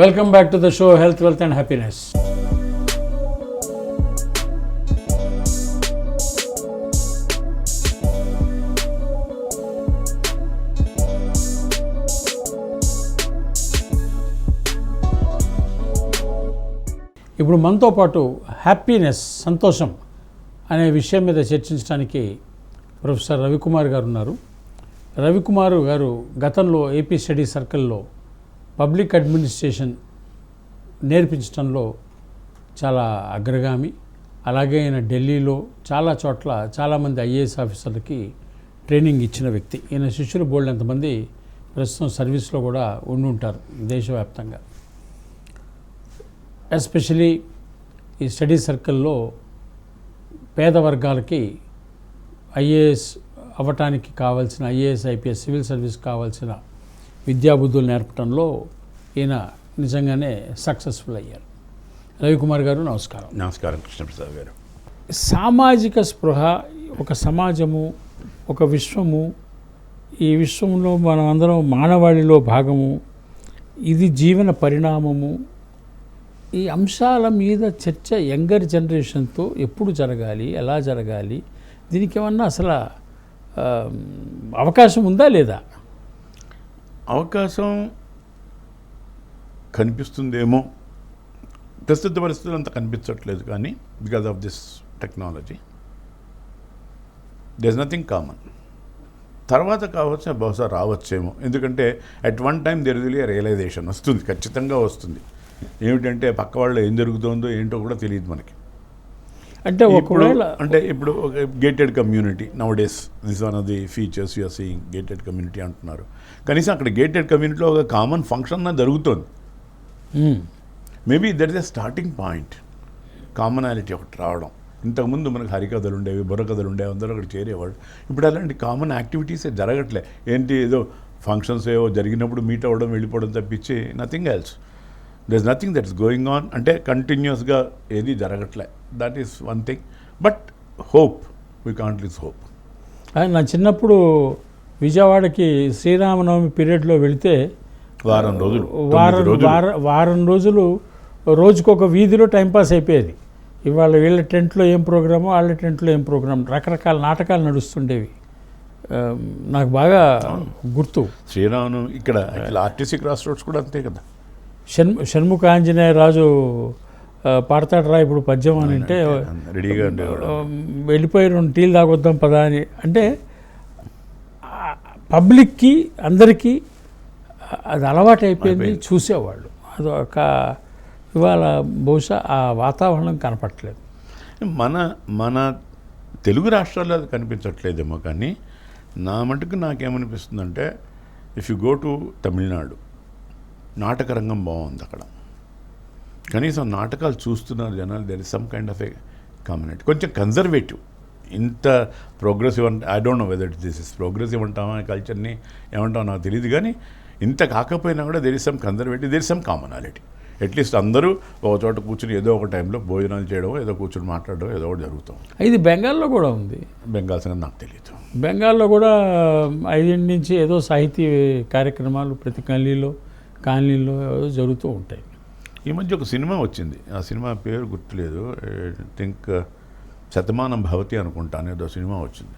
Welcome back to the show health wealth and happiness ఇప్పుడు మనతో పాటు హ్యాపీనెస్ సంతోషం అనే విషయం మీద చర్చించడానికి ప్రొఫెసర్ రవికుమార్ గారు ఉన్నారు. రవికుమార్ గారు గతంలో ఏపీ స్టడీ సర్కిల్లో పబ్లిక్ అడ్మినిస్ట్రేషన్ నేర్పించడంలో చాలా అగ్రగామి. అలాగే ఆయన ఢిల్లీలో చాలా చోట్ల చాలామంది ఐఏఎస్ ఆఫీసర్లకి ట్రైనింగ్ ఇచ్చిన వ్యక్తి. ఈయన శిష్యులు బోల్డ్ ఎంతమంది ప్రస్తుతం సర్వీస్లో కూడా ఉండి ఉంటారు దేశవ్యాప్తంగా. ఎస్పెషలీ ఈ స్టడీ సర్కిల్లో పేద వర్గాలకి ఐఏఎస్ అవ్వటానికి కావాల్సిన ఐఏఎస్ ఐపీఎస్ సివిల్ సర్వీస్ కావాల్సిన విద్యాబుద్ధులు నేర్పడంలో ఈయన నిజంగానే సక్సెస్ఫుల్ అయ్యారు. రవికుమార్ గారు నమస్కారం. నమస్కారం కృష్ణప్రసాద్ గారు. సామాజిక స్పృహ ఒక సమాజము ఒక విశ్వము ఈ విశ్వంలో మనం అందరం మానవాళిలో భాగము ఇది జీవన పరిణామము ఈ అంశాల మీద చర్చ యంగర్ జనరేషన్తో ఎప్పుడు జరగాలి ఎలా జరగాలి దీనికి ఏమన్నా అసలు అవకాశం ఉందా లేదా? అవకాశం కనిపిస్తుందేమో ప్రస్తుత పరిస్థితులు అంత కనిపించట్లేదు కానీ because of this technology this nothing common తర్వాత కావచ్చు బహుశా రావచ్చేమో. ఎందుకంటే at one time there will realisation వస్తుంది ఖచ్చితంగా వస్తుంది. ఏమిటంటే పక్క వాళ్ళు ఏం జరుగుతుందో ఏంటో కూడా తెలియదు మనకి. అంటే ఇప్పుడు ఒకవేళ అంటే ఇప్పుడు gated community nowadays this one of the features you are seeing gated community అంటున్నారు. కనీసం అక్కడ గేటెడ్ కమ్యూనిటీలో ఒక కామన్ ఫంక్షన్ జరుగుతుంది. Maybe that is a starting point commonality ఒకటి రావడం. ఇంతకుముందు మనకు హరికథలు ఉండేవి బుర్రకథలు ఉండేవి అందరూ అక్కడ చేరేవాళ్ళు. ఇప్పుడు అలాంటి కామన్ యాక్టివిటీస్ జరగట్లే. ఏంటి ఏదో ఫంక్షన్స్ ఏవో జరిగినప్పుడు మీట్ అవ్వడం వెళ్ళిపోవడం తప్పించి nothing else there is nothing that is going on అంటే కంటిన్యూస్గా ఏది జరగట్లే. That is one thing but hope we can't lose hope ఆ, నా చిన్నప్పుడు విజయవాడకి శ్రీరామనవమి పీరియడ్లో వెళితే వారం రోజులు వారం వార వారం రోజులు రోజుకు ఒక వీధిలో టైంపాస్ అయిపోయేది. ఇవాళ వీళ్ళ టెంట్లో ఏం ప్రోగ్రామో వాళ్ళ టెంట్లో ఏం ప్రోగ్రామ్ రకరకాల నాటకాలు నడుస్తుండేవి. నాకు బాగా గుర్తు. శ్రీరామను ఇక్కడ ఆర్టీసీ క్రాస్ రోడ్స్ కూడా అంతే కదా. షణ్ షణ్ముఖ ఆంజనేయ రాజు పాడతాడు రా ఇప్పుడు పద్యం అని అంటే రెడీగా వెళ్ళిపోయి రెండు టీలు తాగొద్దాం పదా అని. అంటే పబ్లిక్కి అందరికీ అది అలవాటు అయిపోయింది. అయిపోయింది. చూసేవాళ్ళు. అది ఒక ఇవాళ బహుశా ఆ వాతావరణం కనపట్లేదు మన మన తెలుగు రాష్ట్రాల్లో అది కనిపించట్లేదేమో కానీ నా మటుకు నాకేమనిపిస్తుందంటే if you go to Tamil Nadu నాటక రంగం బాగుంది అక్కడ. కనీసం నాటకాలు చూస్తున్నారు జనాలు there is some kind of a community కొంచెం కన్జర్వేటివ్ ఇంత ప్రోగ్రెసివ్ అంటే I don't know whether this is progressive అంటామా కల్చర్ని ఏమంటామో నాకు తెలియదు కానీ ఇంత కాకపోయినా కూడా there is some conservative there is some commonality at least అందరూ ఒక చోట కూర్చుని ఏదో ఒక టైంలో భోజనాలు చేయడం ఏదో కూర్చుని మాట్లాడడం ఏదో ఒకటి జరుగుతాం. ఇది బెంగాల్లో కూడా ఉంది. బెంగాల్ సంగతి నాకు తెలియదు బెంగాల్లో కూడా ఐదింటి నుంచి ఏదో సాహితీ కార్యక్రమాలు ప్రతి కాలనీలో కాలనీలో జరుగుతూ ఉంటాయి. ఈ మధ్య ఒక సినిమా వచ్చింది. ఆ సినిమా పేరు గుర్తులేదు. థింక్ శతమానం భవతి అనుకుంటాను ఏదో సినిమా వచ్చింది.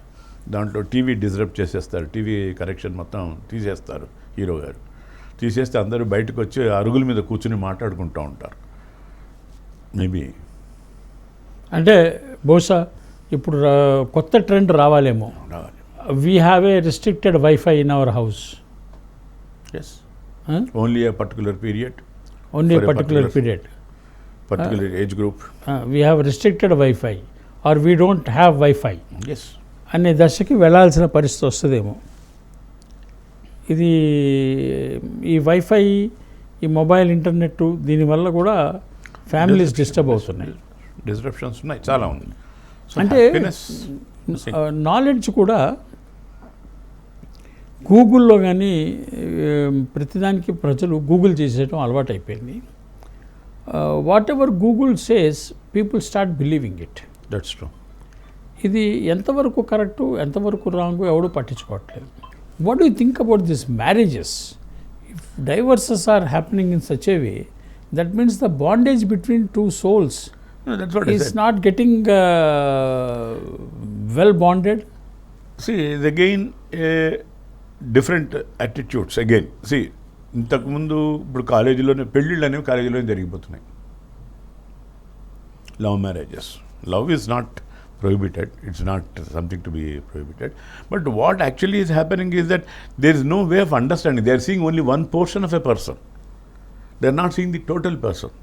దాంట్లో టీవీ డిజరప్ట్ చేసేస్తారు. టీవీ కరెక్షన్ మొత్తం తీసేస్తారు హీరో గారు. తీసేస్తే అందరూ బయటకు వచ్చి అరుగుల మీద కూర్చుని మాట్లాడుకుంటూ ఉంటారు. మేబీ. అంటే బహుశా ఇప్పుడు కొత్త ట్రెండ్ రావాలేమో. రావాలి. We have a restricted wifi in our house as only a particular period only particular particular- period particular age group we have restricted wifi or we don't have wifi as అనే దశకి వెళ్ళాల్సిన పరిస్థితి వస్తుందేమో. ఇది ఈ wifi ఈ mobile internet దీనివల్ల కూడా ఫ్యామిలీస్ డిస్టర్బ్ అవుతున్నాయి. డిస్క్రిప్షన్స్ ఉన్నాయి. చాలా ఉన్నాయి. అంటే నాలెడ్జ్ కూడా గూగుల్లో కానీ ప్రతిదానికి ప్రజలు గూగుల్ చేసేయటం అలవాటు అయిపోయింది whatever Google says people start believing it. That's true ఇది ఎంతవరకు కరెక్టు ఎంతవరకు రాంగు ఎవడు పట్టించుకోవట్లేదు. What you think about this marriages if divorces are happening in such way that means the bondage between two souls is not getting well bonded see is again different attitudes again. See ఇంతకుముందు ఇప్పుడు కాలేజీలోనే పెళ్ళిళ్ళు అనేవి కాలేజీలోనే జరిగిపోతున్నాయి. Love marriages love is not prohibited it's not something to be prohibited but what actually is happening is that there is no way of understanding they are seeing only one portion of a person they are not seeing the total person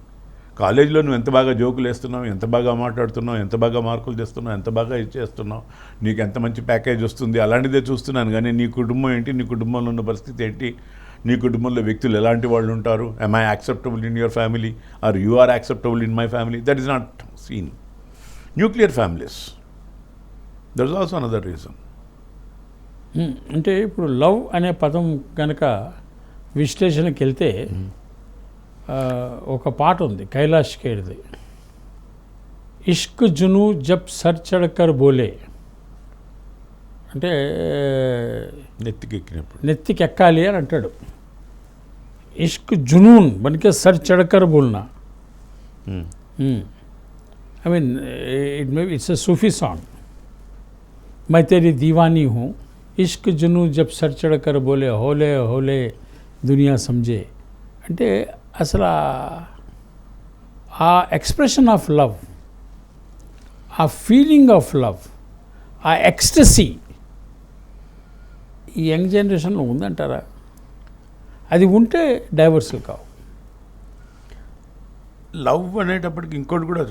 కాలేజీలో నువ్వు ఎంత బాగా జోకులు వేస్తున్నావు ఎంత బాగా మాట్లాడుతున్నావు ఎంత బాగా మార్కులు తెస్తున్నావు ఎంత బాగా ఇది చేస్తున్నావు నీకు ఎంత మంచి ప్యాకేజ్ వస్తుంది అలాంటిదే చూస్తున్నాను. కానీ నీ కుటుంబం ఏంటి? నీ కుటుంబంలో ఉన్న పరిస్థితి ఏంటి? నీ కుటుంబంలో వ్యక్తులు ఎలాంటి వాళ్ళు ఉంటారు? Am I acceptable in your family or you are acceptable in my family that is not seen nuclear families that is also another reason Hmm. అంటే ఇప్పుడు లవ్ అనే పదం కనుక విశ్లేషణకి వెళ్తే ఆ, ఒక పాట ఉంది కైలాష్ ఖేర్ది ఇష్క్ జును జబ్ సర్ చడకర్ బోలే. అంటే నెత్తికెక్కినప్పుడు. నెత్తికి ఎక్కాలి అని అంటాడు. ఇష్క్ జునూన్ మనకే సర్ చడకర్ బోల్నా. I mean it may it's a Sufi song my తేరీ దీవానీ హూ ఇష్క్ జును జబ్ సర్ చడకర్ బోలే హోలే హోలే దునియా సమజే అంటే అసలు ఆ- ఎక్స్ప్రెషన్ ఆఫ్ లవ్ ఆ ఫీలింగ్ ఆఫ్ లవ్ ఆ ఎక్స్టసీ ఈ యంగ్ జనరేషన్లో ఉందంటారా? అది ఉంటే డైవర్సులు కావు. లవ్ అనేటప్పటికి ఇంకోటి కూడా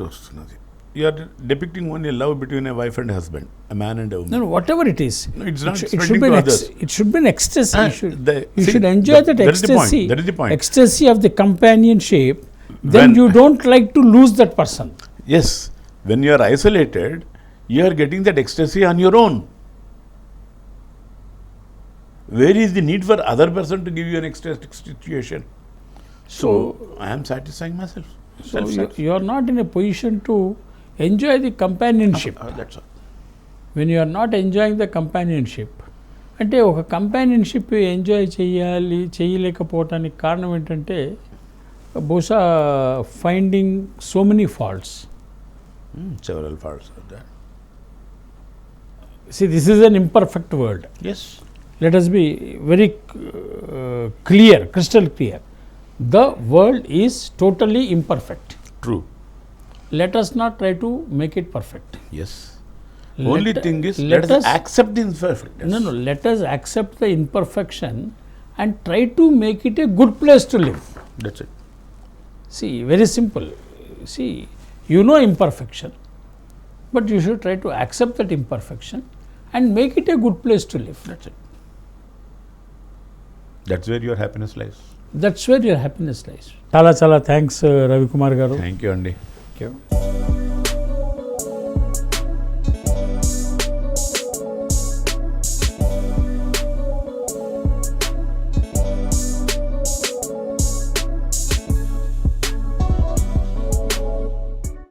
you are depicting only love between a wife and husband, a man and a woman. No, no whatever it is. No, it's not it, sh- it should be an ex- It should be an ecstasy. Ah, you should, the, you see, should enjoy the, that, that ecstasy. That is the point. Ecstasy of the companionship. Then when, you don't like to lose that person. Yes. When you are isolated, you are getting that ecstasy on your own. Where is the need for other person to give you an ecstatic situation? So, so I am satisfying myself. So you, you are not in a position to enjoy the companionship when you are not enjoying the companionship అంటే ఒక companionship enjoy చేయాలి చేయలేకపోవటానికి కారణం ఏంటంటే బహుశా finding so many faults faults see this is an imperfect world yes let us be very clear crystal clear the world is totally imperfect true Let us not try to make it perfect. Yes. Let- Only thing is, let let, us, us- accept the imperfectness. No, no, let us accept the imperfection and try to make it a good place to live. That's it. See, very simple. See, you know imperfection, but you should try to accept that imperfection and make it a good place to live. That's it. That's where your happiness lies. That's where your happiness lies. చాలా చాలా thanks Ravikumar గారు Thank you, Andy. Thank you.